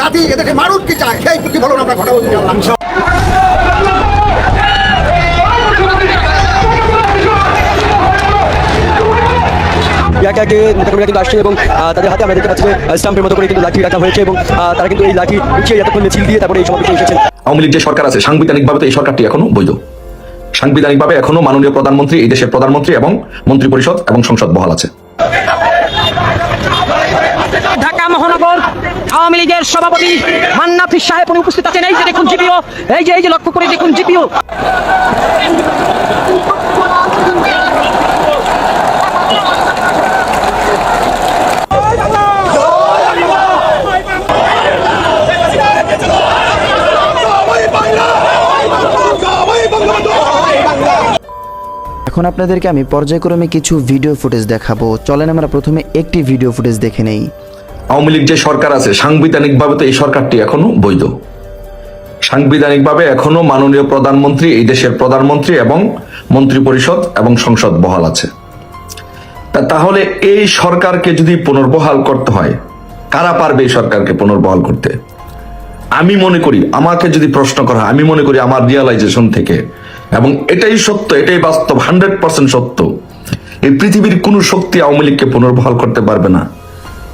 জাতি এদেরকে মানুষ কি চায়? সেই প্রতিফলন আমরা ঘটাবো। একে একে নেতাকর্মীরা কিন্তু আসছে এবং তাদের হাতে আমরা দেখতে পাচ্ছি স্টাম্পের মতো করে কিন্তু লাঠি রাখা হয়েছে এবং তারা কিন্তু এই লাঠি উঠিয়ে এতক্ষণ মিছিল দিয়ে তারপরে এই সমাবেশে এসেছেন। আওয়ামী লীগ যে সরকার আছে সাংবিধানিকভাবে তো এই সরকারটি এখনও বৈধ। সাংবিধানিকভাবে এখনও মাননীয় প্রধানমন্ত্রী এই দেশের প্রধানমন্ত্রী এবং মন্ত্রী পরিষদ এবং সংসদ বহাল আছে ঢাকা মহানগর আওয়ামী লীগের সভাপতি সাহেব উনি উপস্থিত আছেন। এই যে দেখুন জিপিও, এই যে এই যে লক্ষ্য করে দেখুন জিপিও। এখন আপনাদেরকে আমি পর্যায়ক্রমে কিছু ভিডিও ফুটেজ দেখাবো। চলেন আমরা প্রথমে একটি ভিডিও ফুটেজ দেখে নেই। আওয়ামী লীগ যে সরকার আছে সাংবিধানিকভাবে তো এই সরকারটি এখনও বৈধ। সাংবিধানিকভাবে এখনও মাননীয় প্রধানমন্ত্রী এই দেশের প্রধানমন্ত্রী এবং মন্ত্রী পরিষদ এবং সংসদ বহাল আছে। তাহলে এই সরকারকে যদি পুনর্বহাল করতে হয় কারা পারবে এই সরকারকে পুনর্বহাল করতে? আমি মনে করি আমাকে যদি প্রশ্ন করা হয়, আমি মনে করি আমার রিয়ালাইজেশন থেকে এবং এটাই সত্য এটাই বাস্তব হান্ড্রেড পার্সেন্ট সত্য এই পৃথিবীর কোনো শক্তি আওয়ামী লীগকে পুনর্বহাল করতে পারবে না।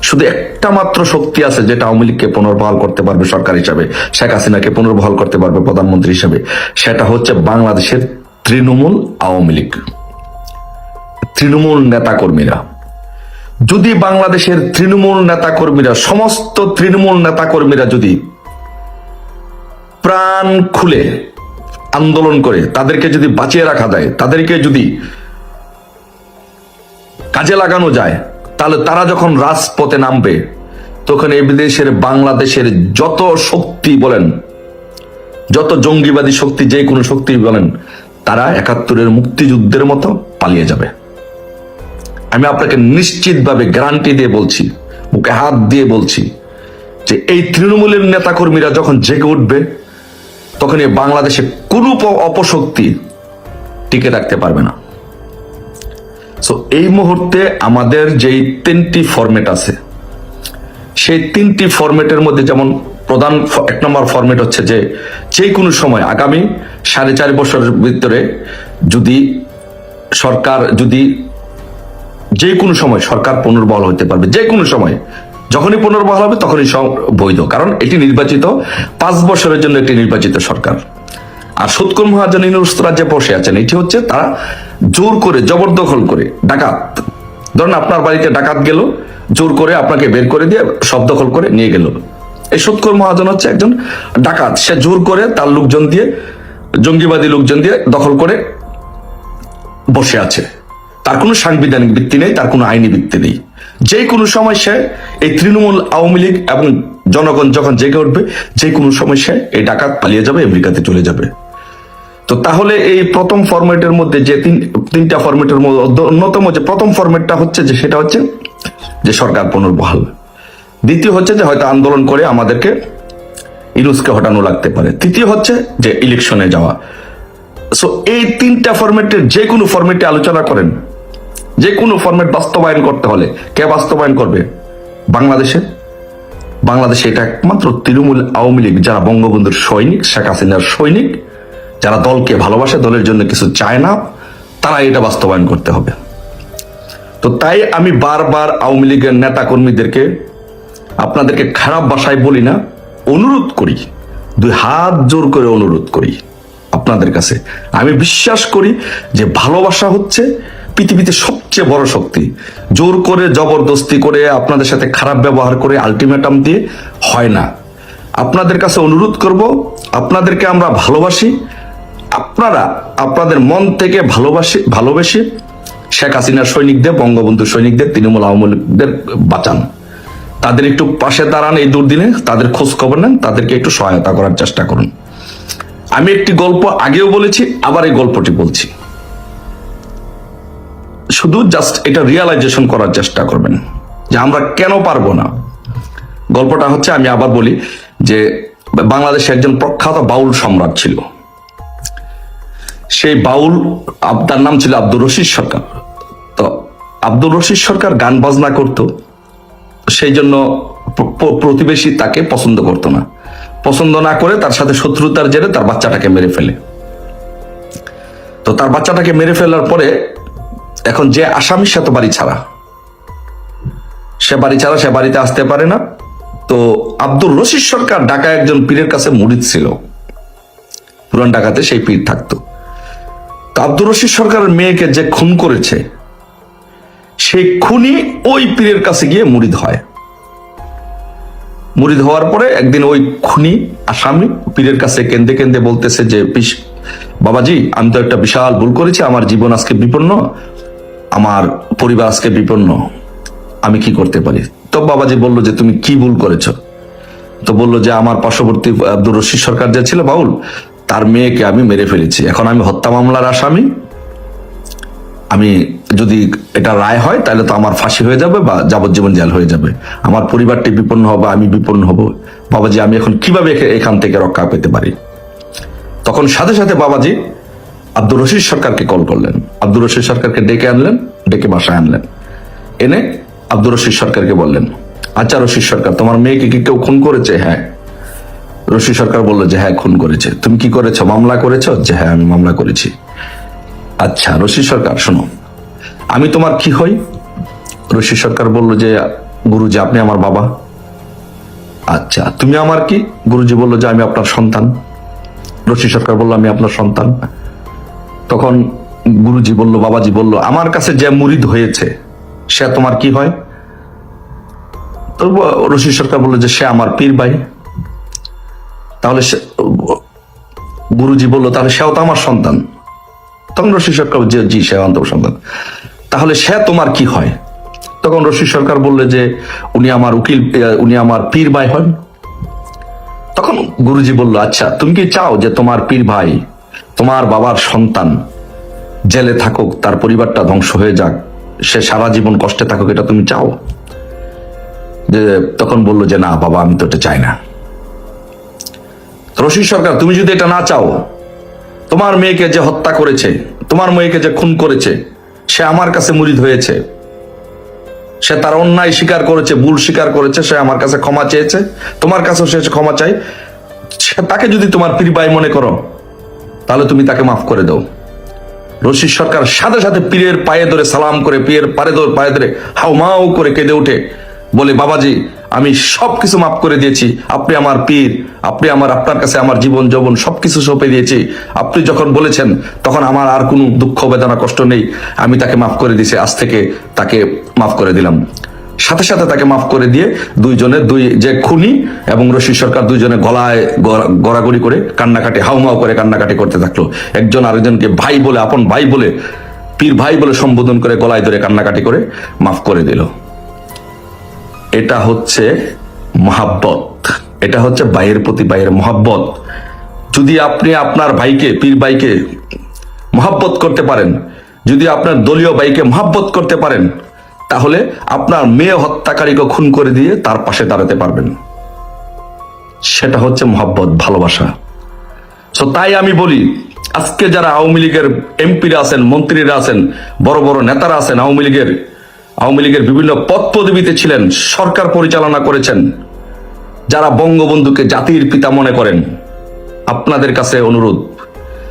শুধু একটা মাত্র শক্তি আছে যেটা আওয়ামী লীগকে পুনর্বহাল করতে পারবে সরকার হিসাবে, শেখ হাসিনাকে পুনর্বহাল করতে পারবে প্রধানমন্ত্রী হিসাবে। সেটা হচ্ছে বাংলাদেশের তৃণমূল আওয়ামী লীগ। তৃণমূল নেতাকর্মীরা। যদি বাংলাদেশের তৃণমূল নেতাকর্মীরা, সমস্ত তৃণমূল নেতাকর্মীরা যদি প্রাণ খুলে আন্দোলন করে, তাদেরকে যদি বাঁচিয়ে রাখা যায়, তাদেরকে যদি কাজে লাগানো যায় তাহলে তারা যখন রাজপথে নামবে, তখন এই বিদেশের বাংলাদেশের যত শক্তি বলেন, যত জঙ্গিবাদী শক্তি যে কোনো শক্তি বলেন, তারা একাত্তরের মুক্তিযুদ্ধের মতো পালিয়ে যাবে। আমি আপনাকে নিশ্চিতভাবে গ্যারান্টি দিয়ে বলছি বুকে হাত দিয়ে বলছি, যে এই তৃণমূলের নেতাকর্মীরা যখন জেগে উঠবে তখন এই বাংলাদেশে কোনো অপশক্তি টিকে রাখতে পারবে না। সো এই মুহূর্তে আমাদের যেই তিনটি ফরম্যাট আছে, সেই তিনটি ফরম্যাটের মধ্যে যেমন প্রধান এক নম্বর ফরম্যাট হচ্ছে যে যে কোনো সময় আগামী সাড়ে চার বছরের ভিতরে যদি সরকার, যদি যে কোনো সময় সরকার পুনর্বহাল হতে পারবে যে কোনো সময়, যখনই পুনর্বহাল হবে তখনই বৈধ, কারণ এটি নির্বাচিত পাঁচ বছরের জন্য একটি নির্বাচিত সরকার। আর সুৎকুর মহাজন ইউনুস্তরা যে বসে আছেন, এটি হচ্ছে তারা জোর করে, জবরদখল করে, ডাকাত। ধরুন আপনার বাড়িতে ডাকাত গেল, জোর করে আপনাকে বের করে দিয়ে সব দখল করে নিয়ে গেল। এই সুৎকুর মহাজন হচ্ছে একজন ডাকাত। সে জোর করে তার লোকজন দিয়ে, জঙ্গিবাদী লোকজন দিয়ে দখল করে বসে আছে। তার কোনো সাংবিধানিক ভিত্তি নেই, তার কোনো আইনি ভিত্তি নেই। যে কোনো সময় সে এই তৃণমূল আওয়ামী লীগ এবং জনগণ যখন জেগে উঠবে, যে কোনো সময় সে এই ডাকাত পালিয়ে যাবে, আমেরিকাতে চলে যাবে। তো তাহলে এই প্রথম ফরম্যাটের মধ্যে যে তিন, তিনটা ফরম্যাটের মধ্যে অন্যতম যে প্রথম ফরম্যাটটা হচ্ছে যে সেটা হচ্ছে যে সরকার পুনর্বহাল। দ্বিতীয় হচ্ছে যে হয়তো আন্দোলন করে আমাদেরকে ইরুজকে হটানো লাগতে পারে। তৃতীয় হচ্ছে যে ইলেকশনে যাওয়া। সো এই তিনটা ফরম্যাটের যে কোনো ফরম্যাটে আলোচনা করেন। যে কোনো ফরম্যাট বাস্তবায়ন করতে হলে। কে বাস্তবায়ন করবে? বাংলাদেশে। বাংলাদেশে এটা একমাত্র তৃণমূল আওয়ামী লীগ, যারা বঙ্গবন্ধুর সৈনিক, শেখ হাসিনার সৈনিক যারা দলকে ভালোবাসে, দলের জন্য কিছু চায় না তারা এটা বাস্তবায়ন করতে হবে। তো তাই আমি বারবার আওয়ামী লীগের নেতা কর্মীদেরকে আপনাদেরকে খারাপ ভাষায় বলি না, অনুরোধ করি, দুই হাত জোর করে অনুরোধ করি আপনাদের কাছে। আমি বিশ্বাস করি যে ভালোবাসা হচ্ছে পৃথিবীতে সবচেয়ে বড় শক্তি। জোর করে, জবরদস্তি করে, আপনাদের সাথে খারাপ ব্যবহার করে, আলটিমেটাম দিয়ে হয় না। আপনাদের কাছে অনুরোধ করব, আপনাদেরকে আমরা ভালোবাসি আপনারা আপনাদের মন থেকে ভালোবাসি, ভালোবেসে শেখ হাসিনার সৈনিকদের বঙ্গবন্ধু সৈনিকদের, তৃণমূল আওয়ামী লীগদের বাঁচান। তাদের একটু পাশে দাঁড়ান এই দুর্দিনে, তাদের খোঁজ খবর নেন, তাদেরকে একটু সহায়তা করার চেষ্টা করুন। আমি একটি গল্প আগেও বলেছি, আবার এই গল্পটি বলছি। শুধু জাস্ট এটা রিয়ালাইজেশন করার চেষ্টা করবেন, যে আমরা কেন পারব না। গল্পটা হচ্ছে, আমি আবার বলি, যে বাংলাদেশে একজন প্রখ্যাত বাউল সম্রাট ছিল। সেই বাউল তার নাম ছিল আব্দুর রশিদ সরকার। তো আব্দুর রশিদ সরকার গান বাজনা করতো, সেই জন্য প্র- প্র- প্রতিবেশী তাকে পছন্দ করতো না। পছন্দ না করে তার সাথে শত্রুতার জেরে তার বাচ্চাটাকে মেরে ফেলে। তো তার বাচ্চাটাকে মেরে ফেলার পরে এখন যে আসামির সাথে বাড়ি ছাড়া। সে বাড়ি ছাড়া, সে বাড়িতে আসতে পারে না। তো আব্দুর রশিদ সরকার ঢাকা একজন পীরের কাছে মুরিদ ছিল। পুরান ঢাকাতে সেই পীর থাকতো। তো আব্দুর রশিদ সরকারের মেয়েকে যে খুন করেছে সেই খুনি ওই পীরের কাছে গিয়ে মুরিদ হয়। মুরিদ হওয়ার পরে একদিন ওই খুনি আসামি পীরের কাছে কেন্দে কেন্দে বলতেছে যে বাবাজি, আমি তো একটা বিশাল ভুল করেছি, আমার জীবন আজকে বিপন্ন, আমার পরিবার আজকে বিপন্ন, আমি কি করতে পারি? তো বাবাজি বলল যে, তুমি কি ভুল করেছ? তো বলল যে, আমার পার্শ্ববর্তী আব্দুর রশিদ সরকার যে ছিল, বাউল তার মেয়েকে আমি মেরে ফেলেছি। এখন আমি হত্যা মামলার আসামি। আমি যদি এটা রায় হয়, তাহলে তো আমার ফাঁসি হয়ে যাবে বা যাবজ্জীবন জেল হয়ে যাবে। আমার পরিবারটি বিপন্ন হবে, আমি বিপন্ন হব। বাবাজি, আমি এখন কীভাবে এখে- এখান থেকে রক্ষা পেতে পারি? তখন সাথে সাথে বাবাজি আব্দুর রশিদ সরকারকে কল করলেন। আব্দুর রশিদ সরকারকে ডেকে আনলেন, ডেকে বাসায় আনলেন। এনে আব্দুর রশিদ সরকারকে বললেন আচ্ছা রশিদ সরকার, তোমার মেয়েকে কি কেউ খুন করেছে? হ্যাঁ। রশিদ সরকার বলল যে হ্যাঁ খুন করেছে। তুমি কি করেছ? মামলা করেছ? যে হ্যাঁ আমি মামলা করেছি। আচ্ছা রশিদ সরকার, শোনো, আমি তোমার কি হই? রশিদ সরকার বলল যে, গুরুজি, আপনি আমার বাবা। আচ্ছা তুমি আমার কি? গুরুজি বলল যে, আমি আপনার সন্তান। রশি সরকার বলল, আমি আপনার সন্তান। তখন গুরুজি বলল, বাবাজি বলল, আমার কাছে যে মুরিদ হয়েছে, সে তোমার কি হয়? তো রশিদ সরকার বলল যে, সে আমার পীর ভাই তাহলে গুরুজি বলল, তাহলে সেও তো আমার সন্তান। তখন রশি সরকার, যে, জি সে অন্তর সন্তান। তাহলে সে, তোমার কি হয়? তখন রশি সরকার বললে যে, উনি আমার উকিল উনি আমার পীর ভাই হন। তখন গুরুজি বলল আচ্ছা তুমি কি চাও যে তোমার পীর ভাই, তোমার বাবার সন্তান জেলে থাকুক, তার পরিবারটা ধ্বংস হয়ে যাক, সে সারা জীবন কষ্টে থাকুক, এটা তুমি চাও? যে, তখন বলল যে, না, বাবা, আমি তো এটা চাই না। রশিদ সরকার, তুমি যদি এটা না চাও, তোমার মেয়েকে যে হত্যা করেছে, তোমার মেয়েকে যে খুন করেছে, সে আমার কাছে মুরিদ হয়েছে। সে তার অন্যায় স্বীকার করেছে, ভুল স্বীকার করেছে, সে আমার কাছে ক্ষমা চেয়েছে। তোমার কাছেও সে ক্ষমা চাই তাকে যদি তোমার পীর ভাই মনে করো, তাহলে তুমি তাকে মাফ করে দাও। রশিদ সরকার সাথে সাথে পীরের পায়ে ধরে সালাম করে, পীরের পায়ে ধরে পায়ে ধরে হাউ মাউ করে কেঁদে উঠে বলে, বাবাজি আমি সব কিছু মাফ করে দিয়েছি। আপনি আমার পীর, আপনি আমার, আপনার কাছে আমার জীবন, যৌবন সবকিছু সঁপে দিয়েছি। আপনি যখন বলেছেন, তখন আমার আর কোনো দুঃখ, বেদনা, কষ্ট নেই। আমি তাকে মাফ করে দিয়েছি, আজ থেকে তাকে মাফ করে দিলাম। সাথে সাথে তাকে মাফ করে দিয়ে দুইজনে দুই যে খুনি এবং রশিদ সরকার দুইজনে গলায় গড়াগড়ি করে কান্নাকাটি, হাউমাউ করে কান্নাকাটি করতে থাকল। একজন আরেকজনকে ভাই বলে, আপন ভাই বলে, পীর ভাই বলে সম্বোধন করে গলায় ধরে কান্নাকাটি করে মাফ করে দিল। এটা হচ্ছে মহাব্বত। এটা হচ্ছে ভাইয়ের প্রতি, ভাইয়ের মহাব্বত। যদি আপনি আপনার ভাইকে, পীর ভাইকে মহাব্বত করতে পারেন, যদি আপনার দলীয় ভাইকে মহাব্বত করতে পারেন, তাহলে আপনার মেয়ে হত্যাকারীকে খুন করে দিয়ে তার পাশে দাঁড়াতে পারবেন। সেটা হচ্ছে মহাব্বত, ভালোবাসা। তো তাই আমি বলি, আজকে যারা আওয়ামী লীগের এমপিরা আছেন, মন্ত্রীরা আছেন, বড় বড় নেতারা আছেন, আওয়ামী লীগের আওয়ামী লীগের বিভিন্ন পদ পদবিতে ছিলেন, সরকার পরিচালনা করেছেন, যারা বঙ্গবন্ধুকে জাতির পিতা মনে করেন। আপনাদের কাছে অনুরোধ,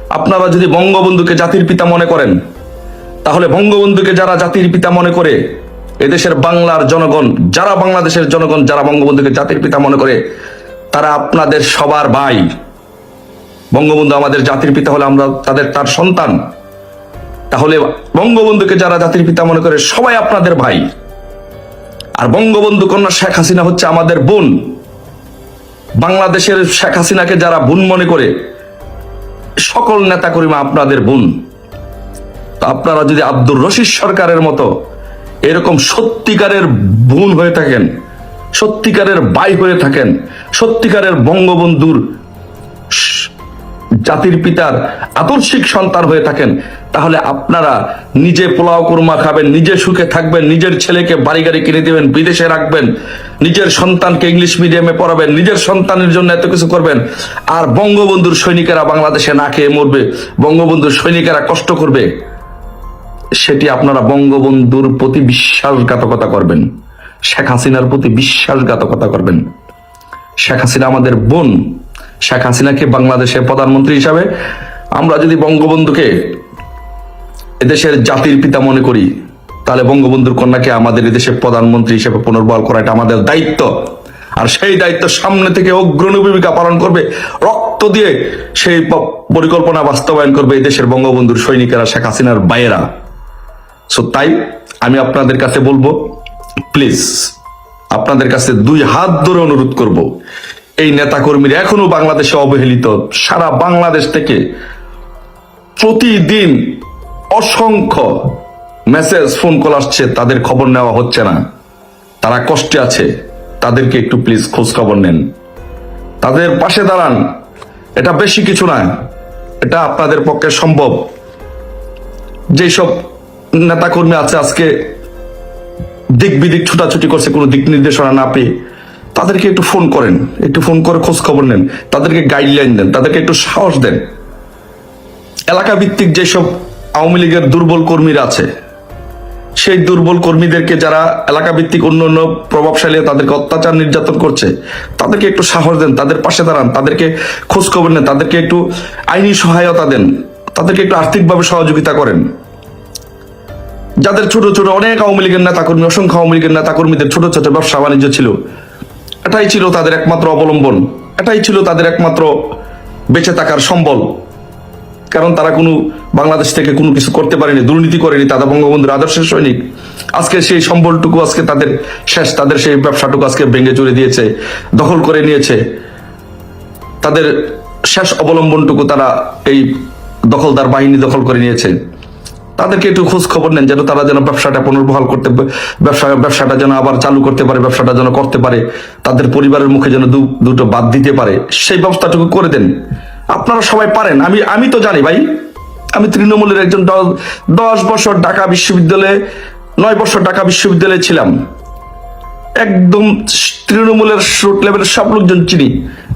আপনারা যদি বঙ্গবন্ধুকে জাতির পিতা মনে করেন, তাহলে বঙ্গবন্ধুকে যারা জাতির পিতা মনে করে, এদেশের বাংলার জনগণ, যারা বাংলাদেশের জনগণ যারা বঙ্গবন্ধুকে জাতির পিতা মনে করে, তারা আপনাদের সবার ভাই। বঙ্গবন্ধু আমাদের জাতির পিতা হলে আমরা তাদের তার সন্তান। তাহলে বঙ্গবন্ধুকে যারা জাতির পিতা মনে করে সবাই আপনাদের ভাই। আর বঙ্গবন্ধু কন্যা শেখ হাসিনা হচ্ছে আমাদের বোন। বাংলাদেশের শেখ হাসিনাকে যারা বোন মনে করে, সকল নেতা কর্মী আপনাদের বোন। তো আপনারা যদি আব্দুর রশিদ সরকারের মতো এরকম সত্যিকারের বোন হয়ে থাকেন, সত্যিকারের ভাই হয়ে থাকেন, সত্যিকারের বঙ্গবন্ধুর জাতির পিতার আদর্শিক সন্তান হয়ে থাকেন, তাহলে আপনারা নিজে পোলাও কুরমা খাবেন, নিজে সুখে থাকবেন, নিজের ছেলেকে বাড়ি গাড়ি কিনে দেবেন, বিদেশে রাখবেন, নিজের সন্তানকে ইংলিশ মিডিয়ামে পড়াবেন, নিজের সন্তানের জন্য এত কিছু করবেন, আর বঙ্গবন্ধুর সৈনিকেরা বাংলাদেশে না খেয়ে মরবে, বঙ্গবন্ধুর সৈনিকেরা কষ্ট করবে, সেটি আপনারা বঙ্গবন্ধুর প্রতি বিশ্বাসঘাতকতা করবেন, শেখ হাসিনার প্রতি বিশ্বাসঘাতকতা করবেন। শেখ হাসিনা আমাদের বোন শেখ হাসিনাকে বাংলাদেশের প্রধানমন্ত্রী হিসাবে আমরা যদি বঙ্গবন্ধুকে এদেশের জাতির পিতা মনে করি, তাহলে বঙ্গবন্ধুর কন্যাকে আমাদের এদেশের প্রধানমন্ত্রী হিসেবে পুনর্বহাল করা এটা আমাদের দায়িত্ব। আর সেই দায়িত্ব সামনে থেকে অগ্রণী ভূমিকা পালন করবে, রক্ত দিয়ে সেই পরিকল্পনা বাস্তবায়ন করবে এই দেশের বঙ্গবন্ধুর সৈনিকেরা, শেখ হাসিনার বাইরা সো তাই আমি আপনাদের কাছে বলব প্লিজ আপনাদের কাছে দুই হাত ধরে অনুরোধ করব এই নেতাকর্মীরা এখনও বাংলাদেশে অবহেলিত। সারা বাংলাদেশ থেকে প্রতিদিন অসংখ্য মেসেজ, ফোন কল আসছে, তাদের খবর নেওয়া হচ্ছে না। তারা কষ্টে আছে। তাদেরকে একটু প্লিজ খোঁজ খবর নেন। তাদের পাশে দাঁড়ান। এটা বেশি কিছু না। এটা আপনাদের পক্ষে সম্ভব। যেসব নেতাকর্মী আছে, আজকে দিক বিদিক ছুটাছুটি করছে, কোনো দিক নির্দেশনা না পেয়ে তাদেরকে একটু ফোন করেন, একটু ফোন করে খোঁজ খবর নেন, তাদেরকে গাইডলাইন দেন, তাদেরকে একটু সাহস দেন। এলাকা ভিত্তিক যেসব আওয়ামী লীগের দুর্বল কর্মীরা আছে, সেই দুর্বল কর্মীদেরকে যারা এলাকা ভিত্তিক অন্য অন্য প্রভাবশালী, তাদেরকে অত্যাচার নির্যাতন করছে, তাদেরকে একটু সাহস দেন, তাদের পাশে দাঁড়ান, তাদেরকে খোঁজ খবর নেন, তাদেরকে একটু আইনি সহায়তা দেন, তাদেরকে একটু আর্থিকভাবে সহযোগিতা করেন। যাদের ছোট ছোট অনেক আওয়ামী লীগের নেতা কর্মী অসংখ্য আওয়ামী লীগের নেতা কর্মীদের ছোট ছোট ব্যবসা বাণিজ্য ছিল এটাই ছিল তাদের একমাত্র অবলম্বন। এটাই ছিল তাদের একমাত্র বেঁচে থাকার সম্বল। কারণ তারা কোনো বাংলাদেশ থেকে কোনো কিছু করতে পারেনি, দুর্নীতি করেনি তারা বঙ্গবন্ধুর আদর্শের সৈনিক। আজকে সেই সম্বলটুকু আজকে তাদের শেষ, তাদের সেই ব্যবসাটুকু আজকে ভেঙে চুরে দিয়েছে, দখল করে নিয়েছে। তাদের শেষ অবলম্বনটুকু তারা এই দখলদার বাহিনী দখল করে নিয়েছে। তাদেরকে একটু খোঁজ খবর নেন যেন তারা যেন ব্যবসাটা পুনর্বহাল করতে ব্যবসা, ব্যবসাটা যেন আবার চালু করতে পারে, ব্যবসাটা যেন করতে পারে, তাদের পরিবারের মুখে যেন দুটো বাদ দিতে পারে, সেই ব্যবস্থাটুকু করে দেন। আপনারা সবাই পারেন। আমি আমি তো জানি ভাই, আমি তৃণমূলের একজন দশ বছর ঢাকা বিশ্ববিদ্যালয়ে, নয় বছর ঢাকা বিশ্ববিদ্যালয়ে ছিলাম। একদম তৃণমূলের শুট লেভেলের সব লোকজন চিনি।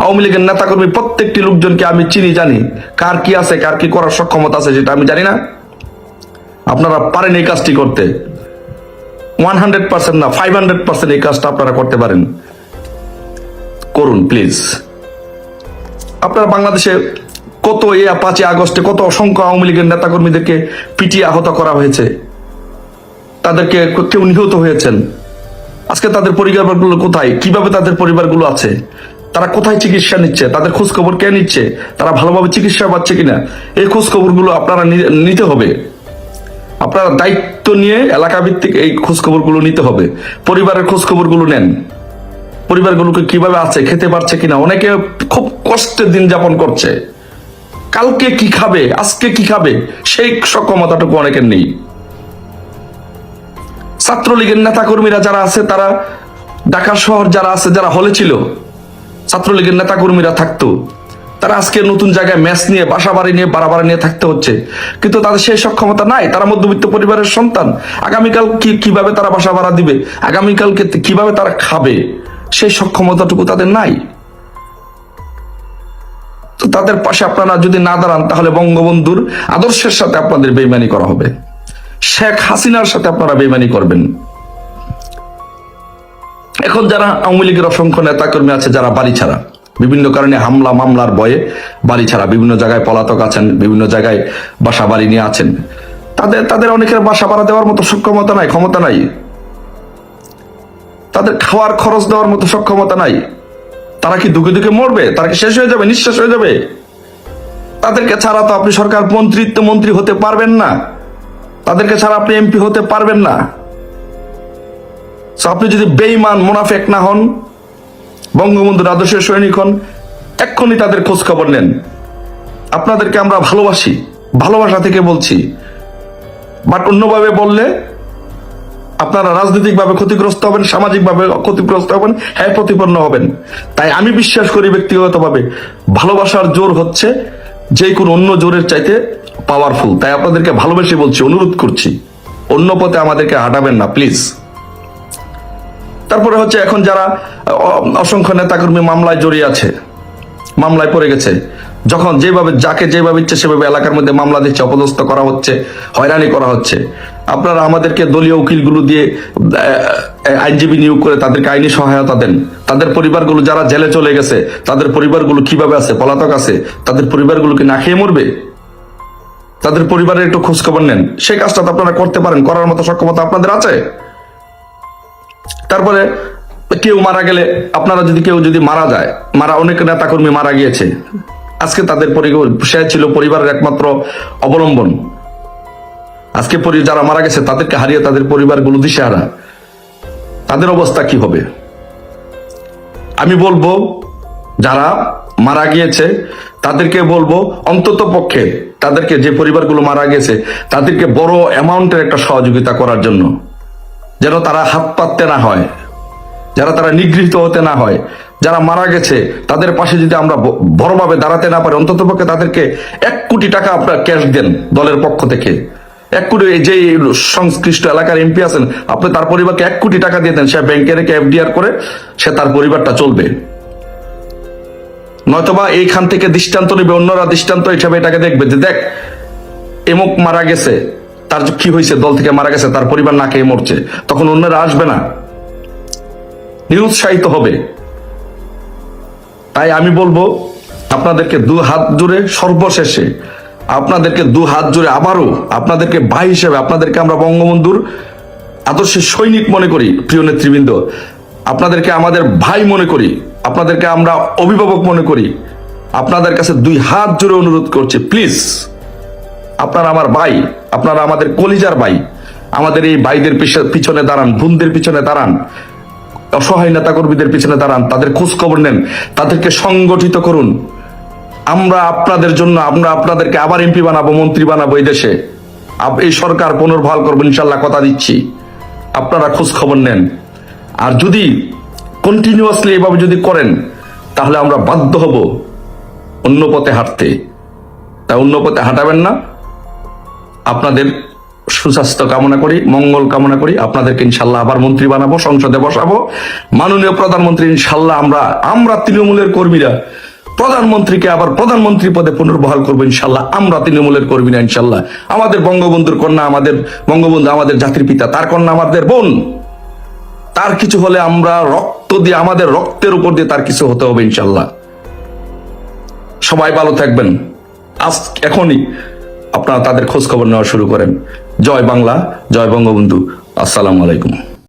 আওয়ামী লীগের নেতাকর্মী প্রত্যেকটি লোকজনকে আমি চিনি, জানি। কার কি আছে, কার কি করার সক্ষমতা আছে যেটা আমি জানি না। আপনারা পারেন এই কাজটি করতে। ওয়ান হান্ড্রেড পার্সেন্ট না ফাইভ হান্ড্রেড পার্সেন্ট এই কাজটা আপনারা করতে পারেন। করুন প্লিজ আপনারা বাংলাদেশে কত এই পাঁচই আগস্টে কত অসংখ্য আওয়ামী লীগের নেতাকর্মীদেরকে পিটিয়ে আহত করা হয়েছে। তাদেরকে কেউ নিহত হয়েছেন। আজকে তাদের পরিবারগুলো কোথায়? কীভাবে তাদের পরিবারগুলো আছে? তারা কোথায় চিকিৎসা নিচ্ছে? তাদের খোঁজ খবর কে নিচ্ছে? তারা ভালোভাবে চিকিৎসা পাচ্ছে কিনা? এই খোঁজ খবরগুলো আপনারা নিতে হবে। আপনারা দায়িত্ব নিয়ে এলাকা ভিত্তিক এই খোঁজ খবরগুলো নিতে হবে। পরিবারের খোঁজ খবরগুলো নেন। পরিবারগুলোকে কীভাবে আছে, খেতে পারছে কিনা, অনেকে খুব কষ্টে দিন যাপন করছে। কালকে কি খাবে, আজকে কি খাবে, সেই সক্ষমতাটুকু অনেকের নেই। ছাত্রলীগের নেতাকর্মীরা যারা আছে, তারা ঢাকা শহর যারা আছে, যারা হলে ছিল, ছাত্রলীগের নেতাকর্মীরা থাকতো। তারা আজকে নতুন জায়গায় ম্যাচ নিয়ে বাসা বাড়ি নিয়ে, বাড়াবাড়ি নিয়ে থাকতে হচ্ছে। কিন্তু তাদের সেই সক্ষমতা নাই। তারা মধ্যবিত্ত পরিবারের সন্তান। আগামীকাল কি, কীভাবে তারা বাসা ভাড়া দিবে? আগামীকালকে কীভাবে তারা খাবে? সেই সক্ষমতাটুকু তাদের নাই। তো তাদের পাশে আপনারা যদি না দাঁড়ান, তাহলে বঙ্গবন্ধুর আদর্শের সাথে আপনাদের বেইমানি করা হবে। শেখ হাসিনার সাথে আপনারা বেইমানি করবেন। এখন যারা আওয়ামী লীগের অসংখ্য নেতাকর্মী আছে, যারা বাড়ি ছাড়া বিভিন্ন কারণে হামলা মামলার ভয়ে বাড়ি ছাড়া বিভিন্ন জায়গায় পলাতক আছেন, বিভিন্ন জায়গায় বাসা বাড়ি নিয়ে আছেন। তাদের তাদের অনেকের বাসা ভাড়া দেওয়ার মতো সক্ষমতা নাই, ক্ষমতা নাই। তাদের খাওয়ার খরচ দেওয়ার মতো সক্ষমতা নাই। তারা কি দুঃখে দুঃখে মরবে? তারা কি শেষ হয়ে যাবে? নিঃশেষ হয়ে যাবে? তাদেরকে ছাড়া তো আপনি সরকার মন্ত্রিত্ব মন্ত্রী হতে পারবেন না। তাদেরকে ছাড়া আপনি এমপি হতে পারবেন না। আপনি যদি বেইমান মোনাফেক না হন বঙ্গবন্ধুর আদর্শের সৈনিক হন, এক্ষুনি তাদের খোঁজ খবর নেন। আপনাদেরকে আমরা ভালোবাসি, ভালোবাসা থেকে বলছি। বাট অন্যভাবে বললে, আপনারা রাজনৈতিকভাবে ক্ষতিগ্রস্ত হবেন, সামাজিকভাবে ক্ষতিগ্রস্ত হবেন হ্যাঁ প্রতিপন্ন হবেন। তাই আমি বিশ্বাস করি ব্যক্তিগতভাবে, ভালোবাসার জোর হচ্ছে যে কোনো অন্য জোরের চাইতে পাওয়ারফুল তাই আপনাদেরকে ভালোবেসে বলছি, অনুরোধ করছি, অন্য পথে আমাদেরকে হাঁটাবেন না প্লিজ তারপরে হচ্ছে এখন যারা অসংখ্য নেতাকর্মী মামলায় জড়িয়ে আছে, মামলায় পড়ে গেছে, যখন যেভাবে, যাকে যেভাবে ইচ্ছে সেভাবে এলাকার মধ্যে মামলা দিচ্ছে, অপদস্থ করা হচ্ছে, হয়রানি করা হচ্ছে, আপনারা আমাদেরকে দলীয় উকিলগুলো দিয়ে আইনজীবী নিয়োগ করে তাদেরকে আইনি সহায়তা দেন। তাদের পরিবারগুলো যারা জেলে চলে গেছে, তাদের পরিবারগুলো কীভাবে আছে? পলাতক আছে, তাদের পরিবারগুলোকে না খেয়ে মরবে? তাদের পরিবারের একটু খোঁজখবর নেন। সেই কাজটা তো আপনারা করতে পারেন, করার মতো সক্ষমতা আপনাদের আছে? তারপরে কেউ মারা গেলে আপনারা যদি কেউ যদি মারা যায়, মারা অনেক নেতাকর্মী মারা গিয়েছে, আজকে তাদের সে ছিল পরিবারের একমাত্র অবলম্বন। আজকে যারা মারা গেছে তাদেরকে হারিয়ে তাদের পরিবারগুলো দিশেহারা তাদের অবস্থা কি হবে? আমি বলব, যারা মারা গিয়েছে, তাদেরকে বলব, অন্তত পক্ষে তাদেরকে যে পরিবারগুলো মারা গেছে, তাদেরকে বড় অ্যামাউন্টের একটা সহযোগিতা করার জন্য। যেন তারা হাত পাততে না হয়, যারা তারা নিগৃহীত হতে না হয়, যারা মারা গেছে, তাদের পাশে যদি আমরা বড়ভাবে দাঁড়াতে না পারি, অন্তত পক্ষে তাদেরকে এক কোটি টাকা আপনার ক্যাশ দেন দলের পক্ষ থেকে। এক কোটি যে সংশ্লিষ্ট এলাকার এমপি আছেন, আপনি তার পরিবারকে এক কোটি টাকা দিয়ে দেন, সে ব্যাংকে রেখে এফডিআর করে সে তার পরিবারটা চলবে। নয়তোবা এইখান থেকে দৃষ্টান্ত নেবে, অন্যরা দৃষ্টান্ত হিসাবে এটাকে দেখবে যে দেখ, এমুক মারা গেছে তার কি হয়েছে? দল থেকে মারা গেছে, তার পরিবার না খেয়ে মরছে। তখন অন্যরা আসবে না। নিরুৎসাহিত হবে। তাই আমি বলব, আপনাদেরকে দু হাত জুড়ে সর্বশেষে, আপনাদেরকে দু হাত জুড়ে আবারও, আপনাদেরকে ভাই হিসেবে, আপনাদেরকে আমরা বঙ্গবন্ধুর আদর্শের সৈনিক মনে করি, প্রিয় নেতৃবৃন্দ। আপনাদেরকে আমাদের ভাই মনে করি, আপনাদেরকে আমরা অভিভাবক মনে করি। আপনাদের কাছে দুই হাত জুড়ে অনুরোধ করছি, প্লিজ। আপনারা আমার ভাই, আপনারা আমাদের কলিজার ভাই, আমাদের এই ভাইদের পিছ- পিছনে দাঁড়ান, বোনদের পিছনে দাঁড়ান, অসহায় নেতা কর্মীদের পিছনে দাঁড়ান, তাদের খোঁজ খবর নেন, তাদেরকে সংগঠিত করুন। আমরা আপনাদের জন্য, আমরা আপনাদেরকে আবার এমপি বানাবো, মন্ত্রী বানাবো এই দেশে। এই সরকার পুনর্বহাল করব, ইনশাল্লাহ কথা দিচ্ছি। আপনারা খোঁজ খবর নেন। আর যদি কন্টিনিউয়াসলি এভাবে যদি করেন, তাহলে আমরা বাধ্য হব অন্য পথে হাঁটতে। তা অন্য পথে হাঁটাবেন না। আপনাদের সুস্বাস্থ্য কামনা করি, মঙ্গল কামনা করি। আপনাদেরকে ইনশাল্লাহ আবার মন্ত্রী বানাবো, সংসদে বসাবো। মাননীয় প্রধানমন্ত্রী, ইনশাল্লাহ আমরা আমরা তৃণমূলের কর্মীরা, প্রধানমন্ত্রীকে আবার প্রধানমন্ত্রী পদে পুনর্বহাল করব ইনশাল্লাহ। আমরা তৃণমূলের কর্মী না ইনশাল্লাহ। আমাদের বঙ্গবন্ধুর কন্যা, আমাদের বঙ্গবন্ধু, আমাদের জাতির পিতা, তার কন্যা, আমাদের বোন, তার কিছু হলে আমরা রক্ত দিয়ে, আমাদের রক্তের উপর দিয়ে তার কিছু হতে হবে ইনশাল্লাহ। সবাই ভালো থাকবেন। আজ এখনই আপনারা তাদের খোঁজ খবর নেওয়া শুরু করেন। জয় বাংলা জয় বঙ্গবন্ধু। আসসালামু আলাইকুম।